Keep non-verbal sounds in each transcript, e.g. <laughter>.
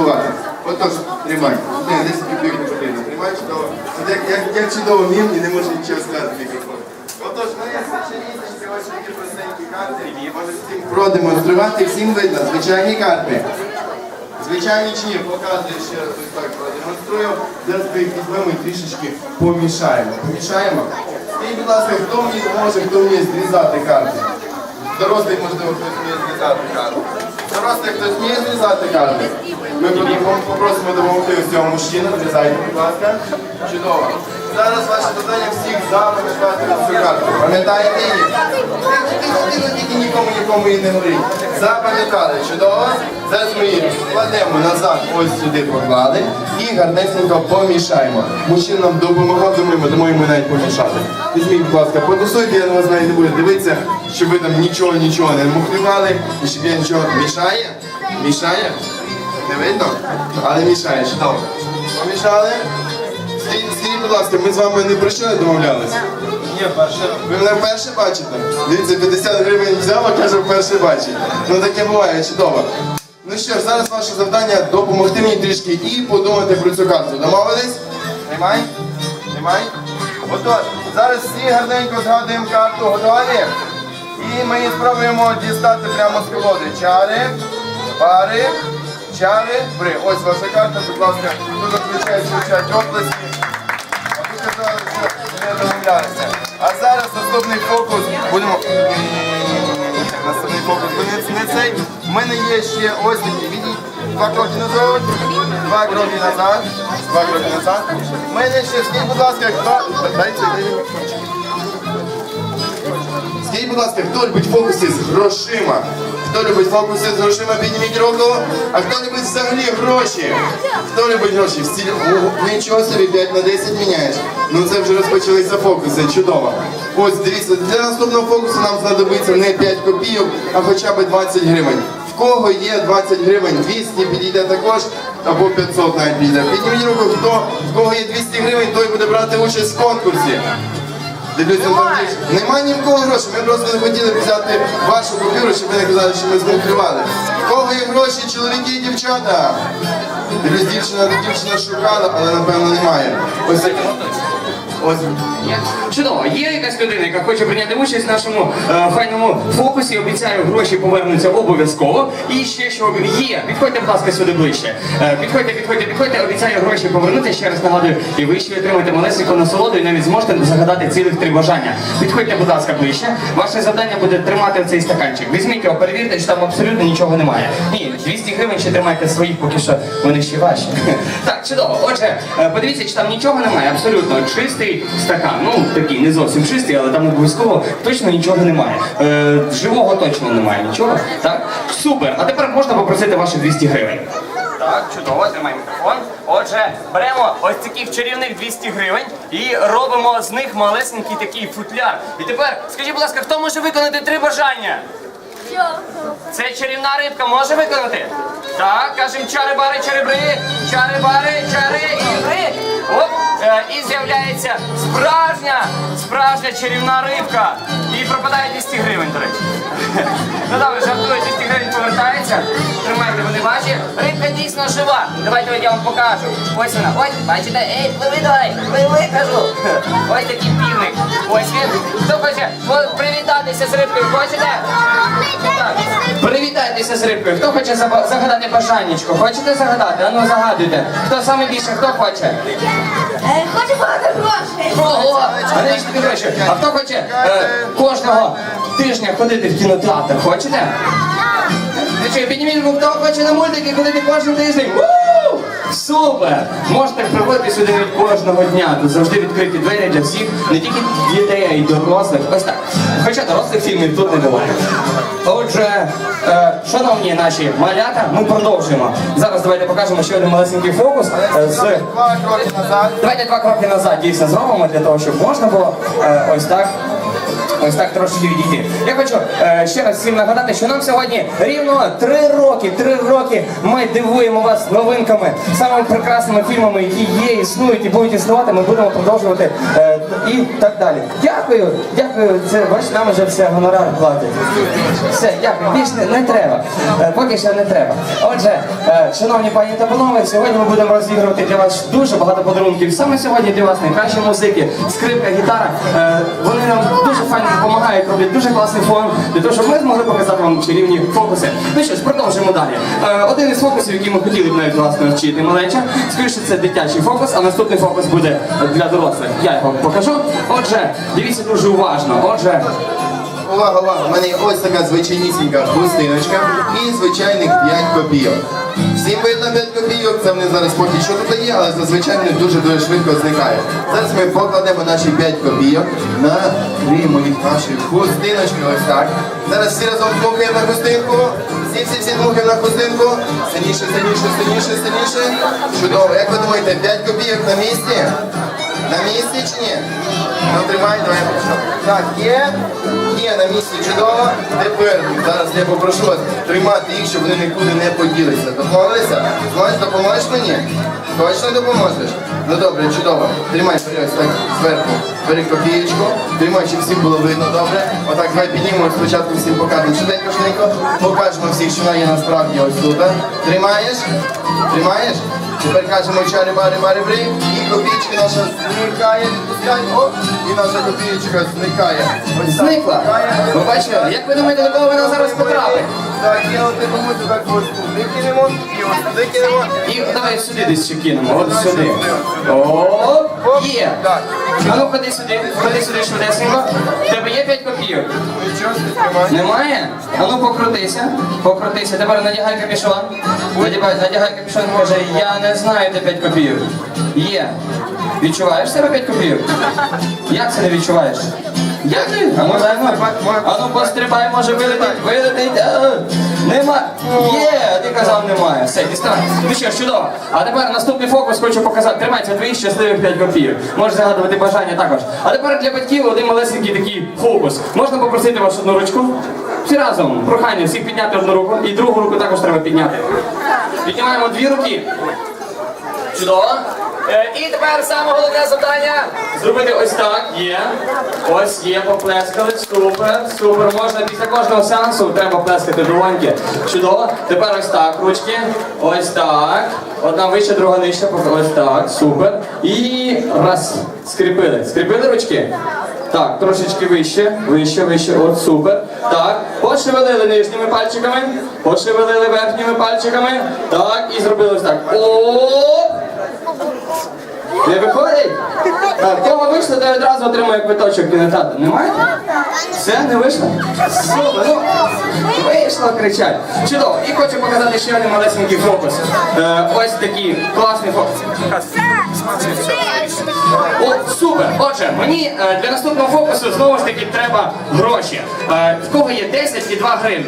слідкувати. Отож, тримай. Не, десь півтори хвилини. Тримай чудово. От як, як, як чудово мім і не може нічого сказати мікрофон. Отож, я звичайнісінькі, ось простенькі карти. Можу всім продемонструвати, всім видно. Звичайні карти. Звичайні чи ні, показую ще раз ось так продемонструю. Зараз ми їх візьмемо і трішечки помішаємо. Помішаємо. І, будь ласка, хто мені може, хто вміє зрізати карти? Дорослий, можливо, хтось вміє зрізати карти. Дорослий, хтось вміє зрізати карти. Ми попросимо- попросимо допомогти ось цьому мужчину. Зрізайте, будь ласка. Чудово. Зараз ваше завдання всіх запам'ятати цю карту. Пам'ятаєте її? Тільки нікому нікому її не говоріть. Запам'ятали, чудово. Зараз ми її кладемо назад, ось сюди поклали і гарнесенько помішаємо. Мужчина нам допомагав, думаємо, дамо йому навіть помішати. Візьміть, будь ласка, потусуйте, я на вас навіть не буду дивитися, щоб ви там нічого, нічого не мухлювали і щоб я нічого мішає. Мішає? Не видно? Але мішає, чудово. Помішали? Скажіть, скажіть, будь ласка, ми з вами не про що не домовлялися? Ні, перше. Ви мене вперше бачите? Дивіться, 50 гривень взяв, а каже, вперше бачить. Ну таке буває, чудово. Ну що ж, зараз ваше завдання допомогти мені трішки і подумати про цю карту. Домовились? Тримай? Тримай? Отож, зараз всі гарненько згадуємо карту, готові? І ми її спробуємо дістати прямо з колоди. Чари, пари, чари, бри. Ось ваша карта, будь ласка, тут зазвичай звучать оплески. А зараз наступний фокус будемо. Наступний фокус буде не цей. У мене є ще ось такі. Відіть. Два кроки назад. Два кроки назад. Два кроки назад. У мене ще скажіть, будь ласка, хто. Дайте. Скажіть, будь ласка, хто любить фокуси з грошима? Хто любить фокуси з грошима, підніміть руку. А хто любить взагалі гроші? Хто любить гроші? Всі... Нічого собі, 5 на 10 міняєш. Ну це вже розпочалися фокуси, чудово. Ось дивіться, для наступного фокусу нам знадобиться не 5 копійок, а хоча б 20 гривень. В кого є 20 гривень, 200 підійде також, або 500 навіть підійде. Підніміть руку, хто, в кого є 200 гривень, той буде брати участь в конкурсі. Дивіться, немає ні в кого грошей. Ми просто не хотіли взяти вашу купюру, щоб ви не казали, що ми змухлювали. В кого є гроші, чоловіки і дівчата? Дивлюсь, дівчина, дівчина шукала, але напевно немає. Ось. Ось. Чудово, є якась людина, яка хоче прийняти участь в нашому е, файному фокусі. Обіцяю, гроші повернуться обов'язково. І ще що є. Підходьте, будь ласка, сюди ближче. Е, підходьте, підходьте, підходьте. Обіцяю гроші повернути. Ще раз нагадую, і ви ще отримаєте малесеньку насолоду і навіть зможете загадати цілих три бажання. Підходьте, будь ласка, ближче. Ваше завдання буде тримати цей стаканчик. Візьміть його, перевірте, що там абсолютно нічого немає. Ні, 200 гривень ще тримайте своїх, поки що вони ще ваші. <laughs> Так, чудово. Отже, е, подивіться, чи там нічого немає. Абсолютно чистий стакан. Ну такий не зовсім чистий, але там обов'язково точно нічого немає. Е, живого точно немає нічого. Так, супер. А тепер можна попросити ваші 200 гривень. Так, чудово, тримай мікрофон. Отже, беремо ось таких чарівних 200 гривень і робимо з них малесенький такий футляр. І тепер, скажіть, будь ласка, хто може виконати три бажання? Це чарівна рибка може виконати? Так, кажемо чари-бари, чари-бри, чари-бари, чари і бри. Оп, е, і з'являється справжня, справжня чарівна рибка. І пропадає 200 гривень, до речі. <laughs> Ну добре, жива. Давайте я вам покажу. Ось вона. Ось, бачите, ей, пливи давай, пливи, кажу. Ось такий півник. Ось він. Хто хоче привітатися з рибкою? Хочете? Так. Привітайтеся з рибкою. Хто хоче загадати бажаннячко? Хочете загадати? Ану загадуйте. Хто саме більше, хто хоче? Е, Хочу багато грошей. Ого! А навіщо тобі гроші? А хто хоче е, кожного тижня ходити в кінотеатр? Хочете? Що, підніміть руку, хто хоче на мультики ходити кожен тиждень? Супер! Можете приходити сюди від кожного дня. Тут завжди відкриті двері для всіх, не тільки дітей, а й дорослих. Ось так. Хоча дорослих фільмів тут не буває. Отже, е, шановні наші малята, ми продовжуємо. Зараз давайте покажемо ще один малесенький фокус. е, з... Два кроки назад. Давайте два кроки назад дійсно зробимо для того, щоб можна було е, ось так. Ось так трошки відійти. Я хочу е, ще раз всім нагадати, що нам сьогодні рівно три роки. Три роки ми дивуємо вас новинками, самими прекрасними фільмами, які є, існують і будуть існувати. Ми будемо продовжувати е, і так далі. Дякую, дякую. Це бачите, нам вже все гонорар платять. Все, дякую. Більше не, не треба. Е, поки що не треба. Отже, е, шановні пані та панове, сьогодні ми будемо розігрувати для вас дуже багато подарунків. Саме сьогодні для вас найкращі музики, скрипка, гітара. Е, вони нам дуже файно допомагають, роблять дуже класний фон для того, щоб ми змогли показати вам чарівні фокуси. Ну що ж, продовжуємо далі. Е, один із фокусів, який ми хотіли б навіть власне вчити малеча, скоріше це дитячий фокус, а наступний фокус буде для дорослих. Я його покажу. Отже, дивіться дуже уважно. Отже, Увага, увага! У мене є ось така звичайнісінька хустиночка і звичайних 5 копійок. Всім видно 5 копійок, це вони зараз поки що тут є, але зазвичай вони дуже-дуже швидко зникають. Зараз ми покладемо наші 5 копійок на крім їх нашої хустиночки, ось так. Зараз всі разом дмухаємо на хустинку. Всі, всі, всі дмухаємо на хустинку. Сильніше, сильніше, сильніше, сильніше. Чудово. Як ви думаєте, 5 копійок на місці? На місці чи ні? Ну тримай, давай. Так, є, є на місці чудово. Тепер зараз я попрошу вас тримати їх, щоб вони нікуди не поділися. Домовилися? Зможеш, допоможеш мені? Точно допоможеш? Ну добре, чудово. Тримай, ось так зверху. Бери копієчку. Тримай, щоб всім було видно добре. Отак, давай піднімемо спочатку всім покажемо. Швиденько, швиденько. Покажемо всіх, що вона є насправді ось тут. Тримаєш? Тримаєш? Тепер кажемо бари бари бри і копійка наша зникає, оп, і наша копійка зникає. Ось так зникла. зникає. Ви бачите, як ви думаєте, до кого вона зараз потрапить? Так, і от комусь так ось туди кинемо, і ось туди кинемо. І давай сюди десь ще кинемо, от сюди. О, є. Так. А ну ходи сюди, ходи сюди швидесенько. В тебе є 5 копійок? Нічого собі тримай. Немає? А ну покрутися, покрутися. Тепер надягай капюшон. Надягай, надягай капюшон і каже, я не знаю, де 5 копійок. Є. Відчуваєш себе 5 копійок? Як це не відчуваєш? Як ти? А ну. А ну пострибай, може вилетить, вилетить. Нема. Є, а ти казав немає. Все, дістань. Ну що ж, чудово. А тепер наступний фокус хочу показати. Тримайте твої щасливих 5 копійок. Можеш загадувати бажання також. А тепер для батьків один малесенький такий фокус. Можна попросити вас одну ручку? Всі разом. Прохання всіх підняти одну руку. І другу руку також треба підняти. Піднімаємо дві руки. Чудово. Е, і тепер саме головне завдання зробити ось так. Є. Ось є, поплескали. Супер, супер. Можна після кожного сеансу треба плескати долоньки. Чудово. Тепер ось так, ручки. Ось так. Одна вище, друга нижче. Ось так. Супер. І раз. Скріпили. Скріпили ручки? Так, трошечки вище, вище, вище, от супер. Так, пошевелили нижніми пальчиками, пошевелили верхніми пальчиками. Так, і зробили ось так. Оп! Не виходить? Так, кого вийшло, то одразу отримує квиточок в кінотеатр. Немає? Все, не вийшло? Супер, ну, вийшло, кричать. Чудово. І хочу показати ще один малесенький фокус. Е, ось такий класний фокус. О, супер! Отже, мені е, для наступного фокусу знову ж таки треба гроші. Е, в кого є 10 і 2 гривні?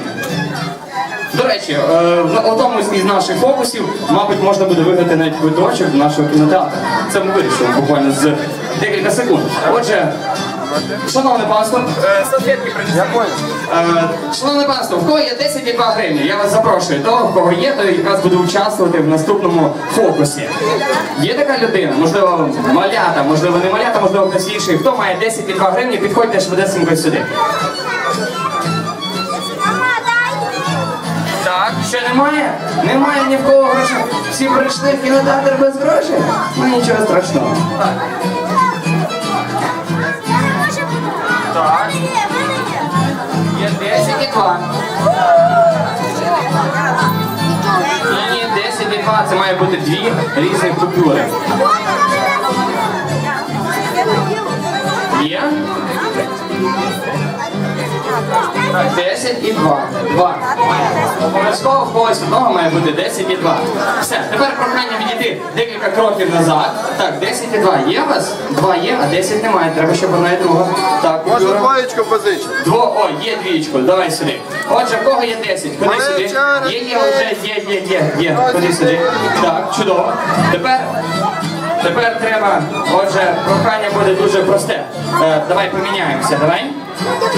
До речі, е, в одному із наших фокусів, мабуть, можна буде виграти навіть квиточок до нашого кінотеатру. Це ми вирішимо буквально з декілька секунд. Отже, шановне панство, понял. Е, Шановне панство, в кого є 10 і 2 гривні, я вас запрошую. Того, в кого є, той якраз буде участвувати в наступному фокусі. Є така людина, можливо, малята, можливо, не малята, можливо, хтось інший. Хто має 10 і 2 гривні, підходьте швидесенько сюди. Ще немає? Немає ні в кого грошей. Всі прийшли в кінотеатр без грошей? Ну нічого страшного. Так, є 10 і 2. Ні, ні, 10 і 2, це має бути дві різні купюри. Є? Так, 10 і 2. 2. Обов'язково в когось одного має бути 10 і 2. Все, тепер прохання відійти декілька кроків назад. Так, 10 і 2 є у вас? 2 є, а 10 немає. Треба, щоб одна і друга. Так, Можна двоєчку позичити. Дво, о, є двічку, давай сюди. Отже, в кого є 10? Ходи Малеча, сюди. Є, є, вже, є, є, є, є. Ходи сюди. Так, чудово. Тепер, тепер треба, отже, прохання буде дуже просте. Е, давай поміняємося, давай.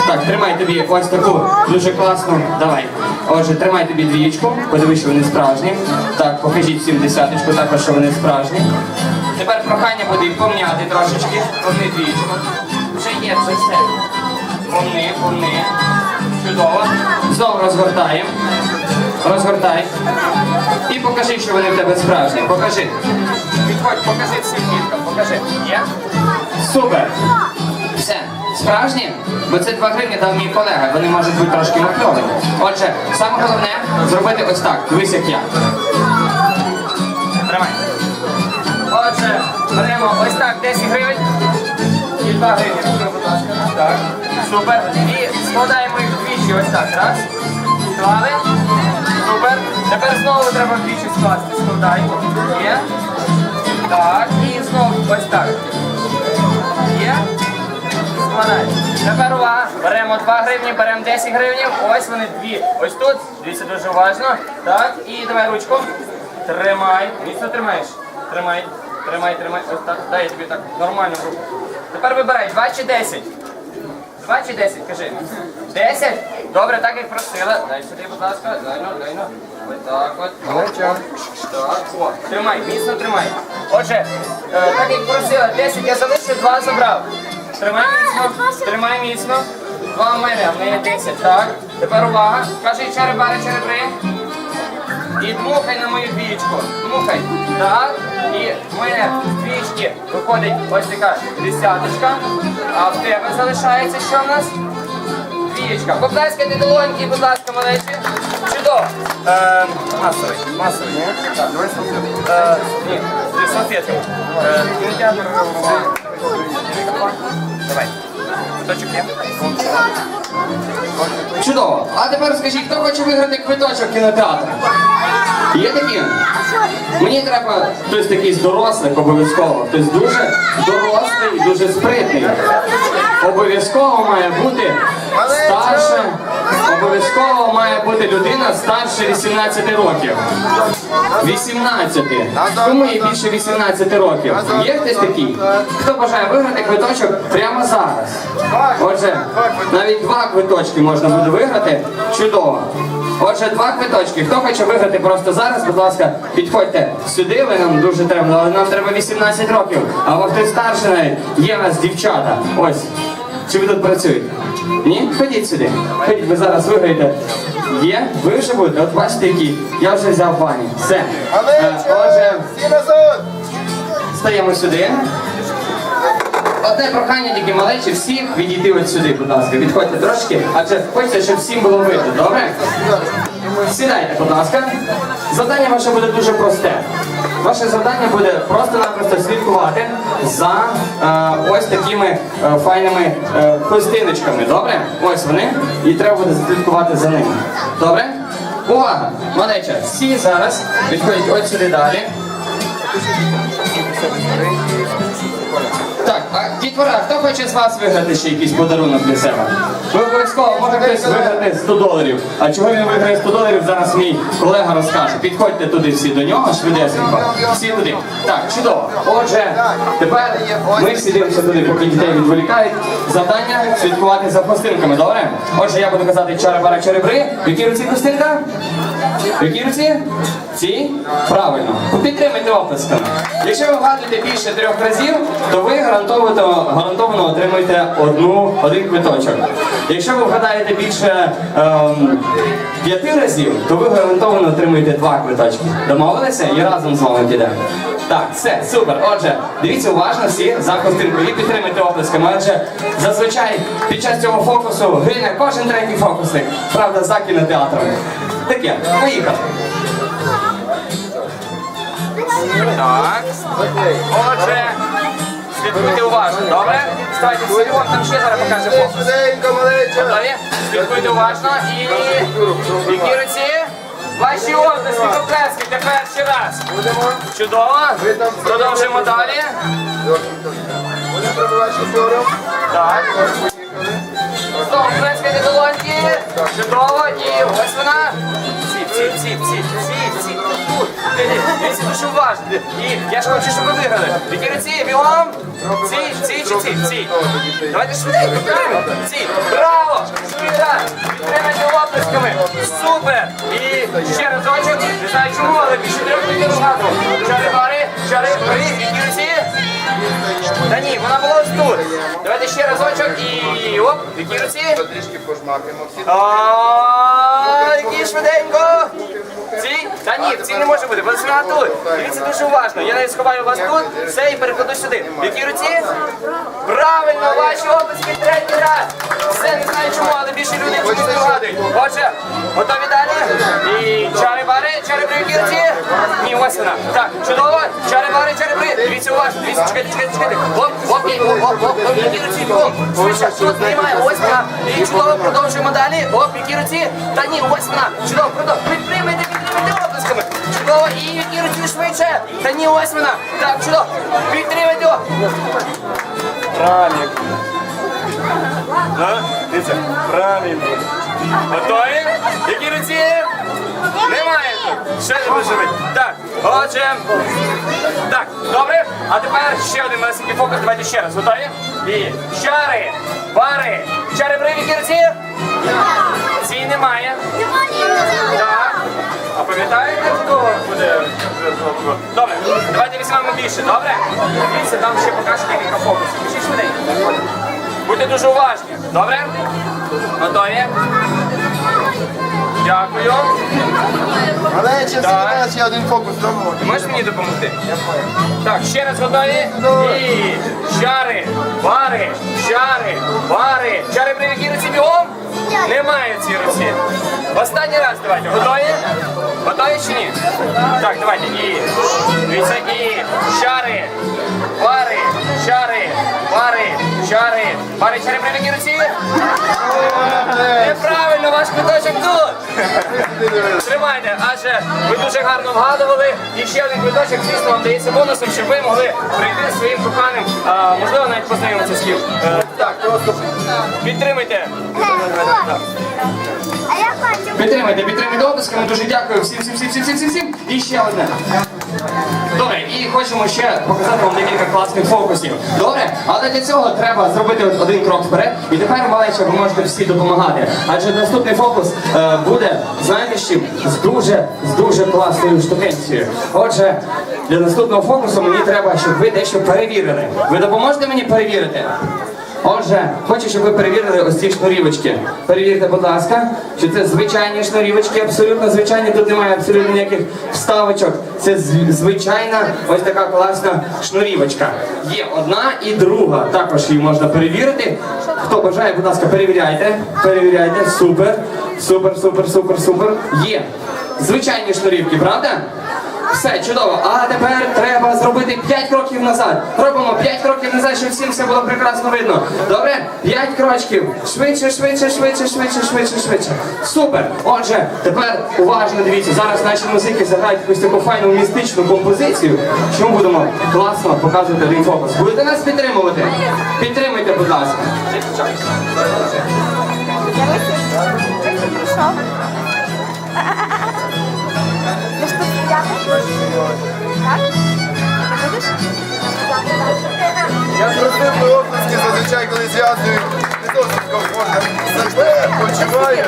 Так, тримай тобі ось таку дуже класну. Давай. Отже, тримай тобі двієчку, подивись, що вони справжні. Так, покажіть всім десяточку, також, що вони справжні. Тепер прохання буде помняти трошечки. Помни двієчку. Вже є, вже все. Помни, помни. Чудово. Знову розгортаємо. Розгортай. І покажи, що вони в тебе справжні. Покажи. Підходь, покажи всім діткам, справжні? Бо це 2 гривні дав мій колега, вони можуть бути трошки махльовані. Отже, саме головне зробити ось так. Дивись, як я. Тримай. Отже, беремо ось так 10 гривень. І 2 гривні, будь ласка. Так. Супер. І складаємо їх вдвічі ось так. Раз. Склали. Супер. Тепер знову треба вдвічі скласти. Складаємо. Є. Так. І знову ось так. Є. Складай. Тепер увага. Беремо 2 гривні, беремо 10 гривень. Ось вони дві. Ось тут. Дивіться дуже уважно. Так. І давай ручку. Тримай. Міцно тримаєш. Тримай. Тримай, тримай. Ось так. Дай я тобі так нормально руку. Тепер вибирай 2 чи 10. 2 чи 10, кажи. 10? Добре, так як просила. Дай сюди, будь ласка. Дай ну, дай ну. Ось так от. Так, о, тримай, міцно тримай. Отже, е, так як просила, 10 я залишив, 2 забрав. Тримай міцно, тримай міцно. Два в мене, в неї 10. Так. Тепер увага. Кажи черепари, черепри. І дмухай на мою двічку. Дмухай. Так. І в мене з двічки виходить ось така десяточка. А в тебе залишається що в нас? Двічка. Поплескайте долоньки, будь ласка, малечі. Чудово. Е, масовий. Масовий. ні? Так, давай салфетку. Е, ні, салфетку. Е, кінотеатр. Давай. Куточок є? Чудово. А тепер скажіть, хто хоче виграти квиточок в кінотеатр? Є такі? Мені треба хтось такий з дорослих обов'язково. Хтось дуже дорослий, дуже спритний. Обов'язково має бути. Обов'язково має бути людина старше 18 років. 18. Кому є більше 18 років? Є хтось такий? Хто бажає виграти квиточок прямо зараз? Отже, навіть два квиточки можна буде виграти. Чудово. Отже, два квиточки. Хто хоче виграти просто зараз, будь ласка, підходьте сюди, ви нам дуже треба, але нам треба 18 років. Або хтось старший навіть. Є у нас дівчата. Ось. Чи ви тут працюєте? Ні? Ходіть сюди. Ходіть, ви зараз виграєте. Є? Ви вже будете? От бачите, які. Я вже взяв пані. Все. Е, Отже, стаємо сюди. Одне прохання тільки малечі, всіх відійти от сюди, будь ласка. Відходьте трошки, адже хочеться, щоб всім було видно, добре? Сідайте, будь ласка. Завдання ваше буде дуже просте. Ваше завдання буде просто-напросто слідкувати за е, ось такими е, файними е, хустиночками, добре? Ось вони. І треба буде слідкувати за ними. Добре? Увага! Малеча, всі зараз відходять ось сюди далі. А дітвора, хто хоче з вас виграти ще якийсь подарунок для себе? Ви обов'язково може хтось виграти 100 доларів. А чого він виграє 100 доларів, зараз мій колега розкаже. Підходьте туди всі до нього, швидесенько. Всі туди. Так, чудово. Отже, тепер ми всі дивимося туди, поки дітей відволікають. Завдання слідкувати за хустинками, добре? Отже, я буду казати чара-бара чаребри. В якій руці хустинка? В якій руці? Ці? Правильно. Підтримайте оплесками. Якщо ви вгадуєте більше трьох разів, то ви гарантовано, гарантовано отримуєте одну, один квиточок. Якщо ви вгадаєте більше ем, п'яти разів, то ви гарантовано отримуєте два квиточки. Домовилися і разом з вами підемо. Так, все, супер. Отже, дивіться уважно всі за хустинку і підтримуйте оплесками. Адже зазвичай під час цього фокусу гине кожен третій фокусник. Правда, за кінотеатром. Таке, поїхали. Так. Отже, слідкуйте уважно, добре? Ставайте всі вон, там ще зараз покаже фокус. Готові? Слідкуйте уважно і... Руці? Ваші обласки, поплескайте перший раз. Чудово. Продовжуємо далі. Будемо пробувати форум. Так. Знову плескайте долоньки. Чудово. І ось вона. Ці, ці, ці, ці, ці, ці. тут. Дуже уважно. І я ж хочу, щоб ви виграли. Які руці, бігом. Ці, ці чи ці? Ці. Давайте швиденько, підтримуємо. Ці. Браво! Швидко! Підтримайте оплесками. Супер! І ще разочок. Не знаю чому, але більше трьох не багато. Чари бари, чари бри, які руці. Та ні, вона була ось. Давайте ще разочок і оп, які руці. Трішки пожмакаємо всі. Швиденько! Ці? Та ні, ці не може бути, бо це тут. Дивіться дуже уважно. Я навіть сховаю вас тут, все і перекладу сюди. В руці? Правильно, ваші обласки третій раз. Все, не знаю чому, але більше чомусь не вгадують. Отже, готові далі? І чари бари, чари при якій руці? Ні, ось вона. Так, чудово. Чари бари, чари при. Дивіться уважно, дивіться, чекайте, чекайте, чекайте. Оп, оп, і оп, оп, оп, оп, які руці, бігом. Швидше, тут приймає, ось вона. І чудово, продовжуємо далі. Оп, які руці. Та ні, ось вона. Чудово, продовжуємо. Підтримайте, підтримайте оплесками. Чудово, і які руці швидше. Та ні, ось вона. Так, чудово. Підтримайте. Правильно. А? Дивіться, правильно. Готові? Які руці? Немає. Ще не бути. Так, отже. Так, добре. А тепер ще один маленький фокус. Давайте ще раз. Готові? І чари, пари. Чари при які руці? Ці немає. Так. А пам'ятаєте, хто буде? Добре, давайте візьмемо більше, добре? Дивіться, там ще покажу декілька фокусів. Пишіть швиденько. Будьте дуже уважні. Добре? Готові? Дякую. Але ще Так. всі ще один фокус зробимо. Можеш мені допомогти? Так, ще раз готові. І чари, бари, чари, бари. Чари при якій руці бігом? Немає цієї руці. Останній раз давайте. Готові? Готові чи ні? Так, давайте. І дивіться, і чари, бари, чари, бари, чари, бари, чари при якій руці? Неправильно, ваш квиточок тут. Тримайте, адже ви дуже гарно вгадували. І ще один квиточок, звісно, вам дається бонусом, щоб ви могли прийти зі своїм коханим, а, можливо, навіть познайомитися з ким. Е, Так, просто підтримайте. А я хочу. Підтримайте, підтримайте оплесками. Дуже дякую всім, всім, всім, всім, всім, всім. І ще одне. Добре, і хочемо ще показати вам декілька класних фокусів. Добре, але для цього треба зробити один крок вперед. І тепер, малече, ви можете всі допомагати. Адже наступний фокус е, буде, знаєте, з чим? З дуже, з дуже класною штукенцією. Отже, для наступного фокусу мені треба, щоб ви дещо перевірили. Ви допоможете мені перевірити? Отже, хочу, щоб ви перевірили ось ці шнурівочки. Перевірте, будь ласка, що це звичайні шнурівочки, абсолютно звичайні, тут немає абсолютно ніяких вставочок. Це звичайна ось така класна шнурівочка. Є одна і друга. Також її можна перевірити. Хто бажає, будь ласка, перевіряйте. Перевіряйте. Супер. Супер, супер, супер, супер. Є. Звичайні шнурівки, правда? Все, чудово. А тепер треба зробити 5 кроків назад. Робимо 5 кроків назад, щоб всім все було прекрасно видно. Добре? 5 крочків. Швидше, швидше, швидше, швидше, швидше, швидше. Супер. Отже, тепер уважно дивіться. Зараз наші музики заграють якусь таку файну містичну композицію. Що ми будемо класно показувати один фокус. Будете нас підтримувати? Підтримуйте, будь ласка. Ти Я просив би оплески зазвичай, коли зв'язую. Не зовсім комфортно. Себе почуваю.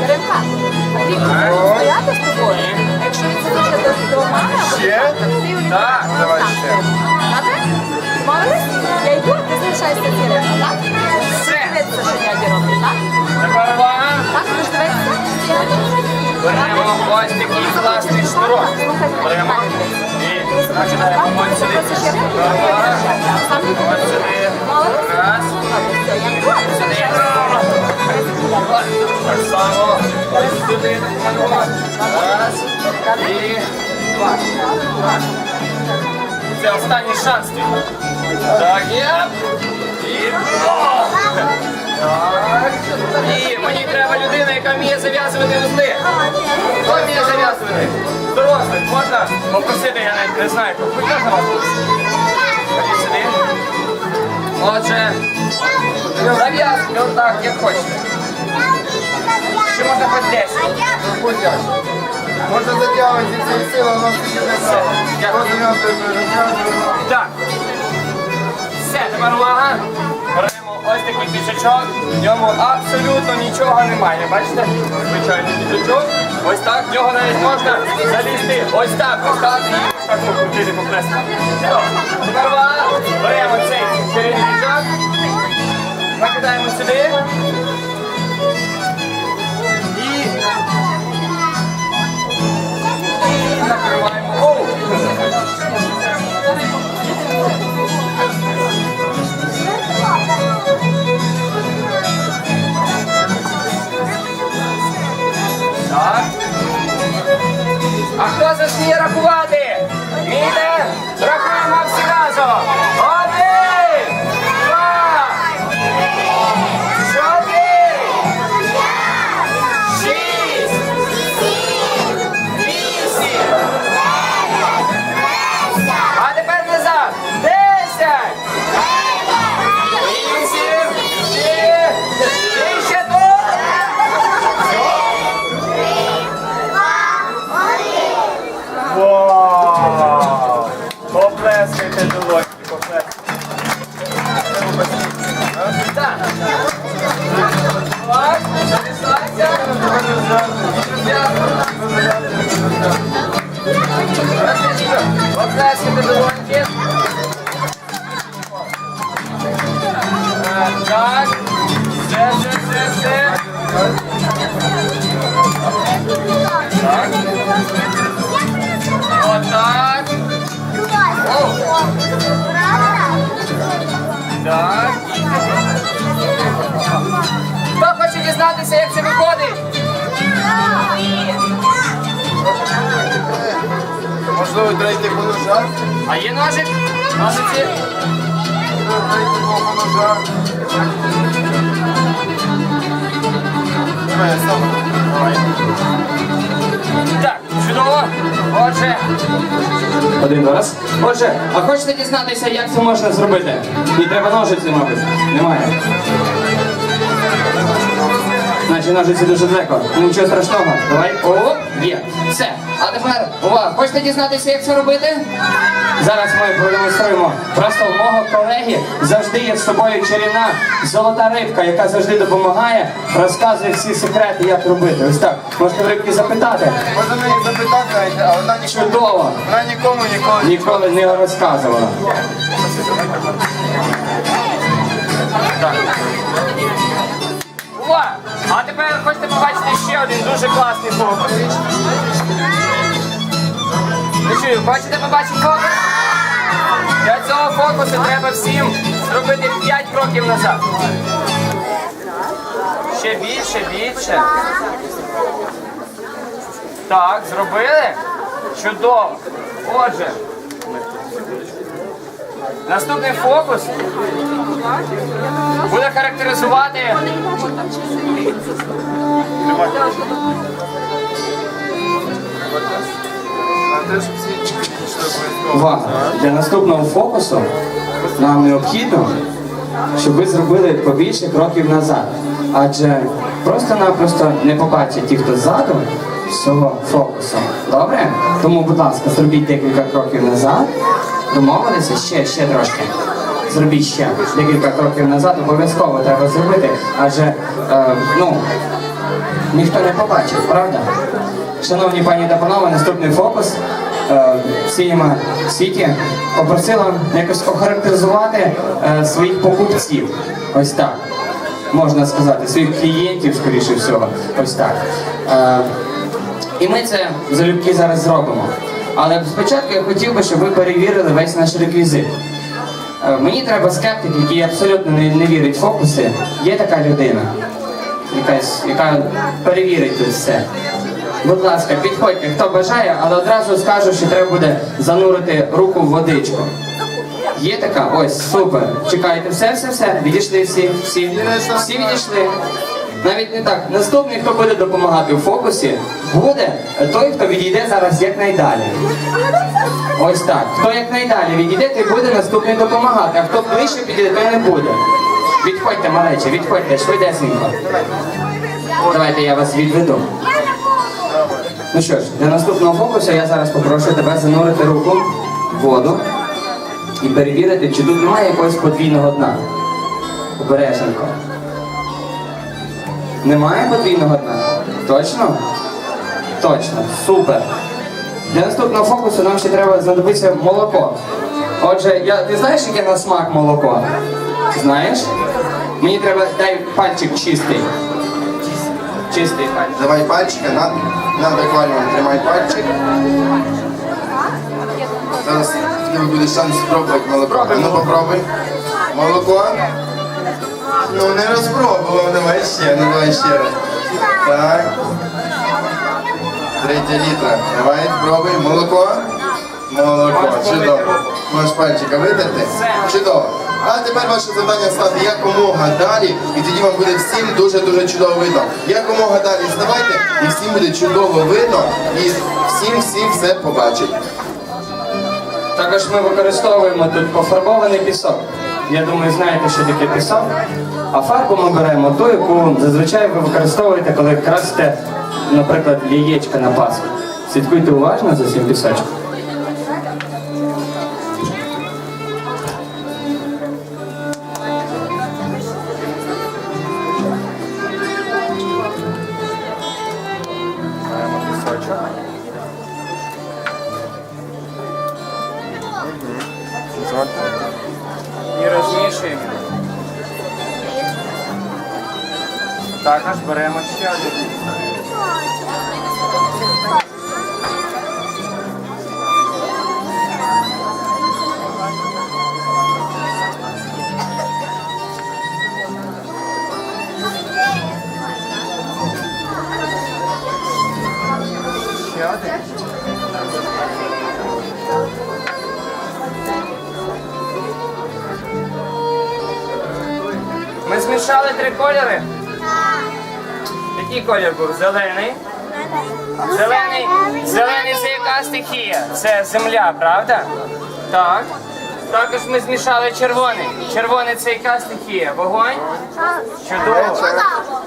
Яринка, а стояти з тобою? Якщо він захоче до, до мами, Ще? Так, давай ще. Добре? Я йду, ти залишаєшся з Яринкою, так? Все. Дивитися, що дяді роблять, так? Тепер увага. Так, будеш дивитися? Беремо ось такий класний шнурок. Беремо. І починаємо ось сюди. Увага. Сам не Ось сюди. Раз. Сюди. Так само. Ось сюди. Раз. І два. Це останній шанс твій. Так, є. Зав'язувати вузли. Хто вміє зав'язувати? Дорослих, можна попросити, я навіть не знаю, хоч можна вас? Ходіть сюди. Отже, Зав'язки, отак, як хочете. Ще можна хоч 10. Можна затягувати цієї сили, воно скільки не Все, дякую. Розв'язуємо. Так. Все, тепер увага. Ось такий піджачок. В ньому абсолютно нічого немає. Бачите? Звичайний піджачок. Ось так. В нього навіть можна залізти ось так, ось так і ось так покрутити по плеску. Все. Тепер. Беремо цей чарівний піджак. Накидаємо сюди. Так. Все, все, все. Хто хоче дізнатися, як це виходить? Можливо, дайте по ножах? А є ножик? Ножиці? Дайте по. Давай, я сам. Давай. Так, чудово. Отже. Один раз. Отже, а хочете дізнатися, як це можна зробити? І треба ножиці, мабуть. Немає. Значить, ножиці дуже далеко. Ну, Нічого страшного. Давай. О, є. Все. А тепер, увага, хочете дізнатися, як це робити? Зараз ми продемонструємо. Просто в мого колеги завжди є з собою чарівна золота рибка, яка завжди допомагає, розказує всі секрети, як робити. Ось так. Можете в рибки запитати. Можна мені запитати, а вона нікому, Чудово. вона нікому ніколи. Ніколи не розказувала. О! А тепер хочете побачити ще один дуже класний фокус. Не чую, хочете побачити фокус? Для цього фокусу треба всім зробити 5 кроків назад. Ще більше, більше. Так, зробили? Чудово. Отже. Наступний фокус буде характеризувати увага. Для наступного фокусу нам необхідно, щоб ви зробили побільше кроків назад. Адже просто-напросто не побачать ті, хто ззаду всього фокусу. Добре? Тому, будь ласка, зробіть декілька кроків назад. Домовилися ще, ще трошки. Зробіть ще декілька кроків назад, обов'язково треба зробити, адже е, ну, ніхто не побачив, правда? Шановні пані та панове, наступний фокус. Е, Сіма Сіті попросила якось охарактеризувати е, своїх покупців. Ось так. Можна сказати, своїх клієнтів, скоріше всього. Ось так. Е, І ми це залюбки зараз зробимо. Але спочатку я хотів би, щоб ви перевірили весь наш реквізит. Е, Мені треба скептик, який абсолютно не, не вірить в фокуси. Є така людина, якась, яка перевірить тут все. Будь ласка, підходьте, хто бажає, але одразу скажу, що треба буде занурити руку в водичку. Є така? Ось, супер. Чекайте, все, все, все. Відійшли всі, всі. Всі відійшли. Навіть не так. Наступний, хто буде допомагати у фокусі, буде той, хто відійде зараз якнайдалі. Ось так. Хто якнайдалі відійде, той буде наступний допомагати, а хто ближче підійде, той не буде. Відходьте, малече, відходьте, швидесенько. Давайте я вас відведу. Ну що ж, для наступного фокусу я зараз попрошу тебе занурити руку в воду і перевірити, чи тут немає якогось подвійного дна. Обережненько. Немає подвійного дна? Точно? Точно, супер. Для наступного фокусу нам ще треба знадобиться молоко. Отже, я, ти знаєш, яке на смак молоко? Знаєш? Мені треба дай пальчик чистий. Чистий пальчик. Давай пальчика, над, над акваріумом тримай пальчик. Зараз в тебе буде шанс спробувати молоко. Ну попробуй. Молоко. Ну не розпробував, давай ще, ну давай ще раз. Так. Третя літра. Давай, пробуй. Молоко. Молоко. Чудово. Можеш пальчика витерти? Чудово. А тепер ваше завдання стати якомога далі, і тоді вам буде всім дуже-дуже чудово видно. Якомога далі ставайте, і всім буде чудово видно, і всім всім все побачать. Також ми використовуємо тут пофарбований пісок. Я думаю, знаєте, що таке пісок. А фарбу ми беремо ту, яку зазвичай ви використовуєте, коли красите, наприклад, яєчка на Пасху. Слідкуйте уважно за цим пісочком. Ще. Ми змішали три кольори. Який колір був? Зелений. Зелений, зелений це яка стихія? Це земля, правда? Так. Також ми змішали червоний. Червоний це яка стихія? Вогонь? Чудово.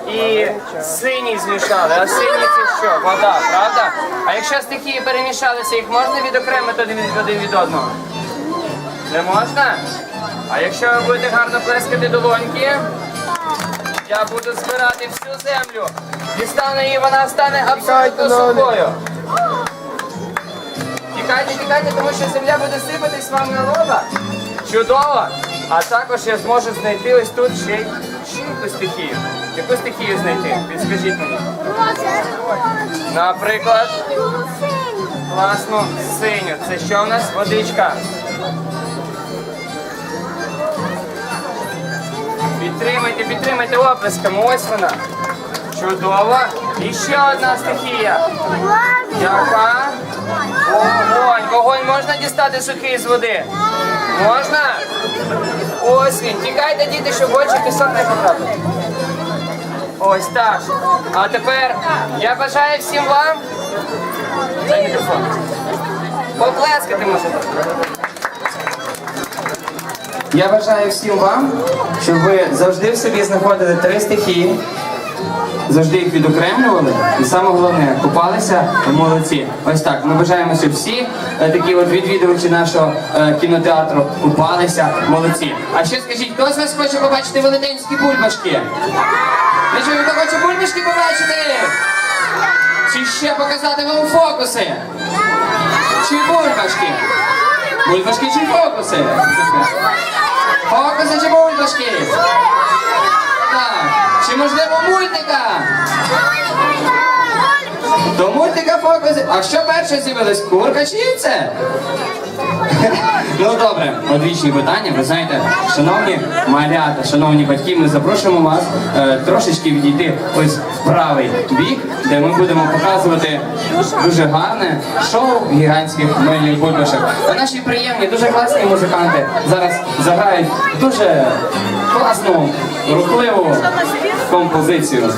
І синій змішали. А синій це що? Вода, правда? А якщо стихії перемішалися, їх можна відокремити один від один від одного? Не можна? А якщо ви будете гарно плескати долоньки, я буду збирати всю землю. Дістану її, вона стане абсолютно сухою. Тікайте, тікайте, тому що земля буде сипатись вам на лоба. Чудово! А також я зможу знайти ось тут ще, й- стихію. Яку стихію знайти? Підскажіть мені. Наприклад, класну синю. Це що в нас? Водичка. Підтримайте, підтримайте оплесками. Ось вона. Чудово. І ще одна стихія. Яка? Вогонь. Вогонь можна дістати сухий з води? Можна? Ось він. Тікайте, діти, щоб очі пісок не потрапив. Ось так. А тепер я бажаю всім вам. Дай мікрофон. Поплескати можете. Я бажаю всім вам, щоб ви завжди в собі знаходили три стихії, завжди їх відокремлювали, і саме головне, купалися молодці. Ось так. Ми бажаємо, щоб всі е, такі от відвідувачі нашого е, кінотеатру купалися молодці. А ще скажіть, хто з вас хоче побачити велетенські бульбашки? Що, хто хоче бульбашки побачити? Чи ще показати вам фокуси? Чи бульбашки? Бульбашки чи фокуси? Фокуси чи бульбашки? Чи можливо мультика? До мультика фокуси. А що перше з'явилось? Курка чи яйце? Ну добре, одвічні питання. Ви знаєте, шановні малята, шановні батьки, ми запрошуємо вас е, трошечки відійти ось в правий бік, де ми будемо показувати дуже гарне шоу гігантських мильних бульбашок. А наші приємні, дуже класні музиканти зараз заграють дуже класну, рухливу композицію.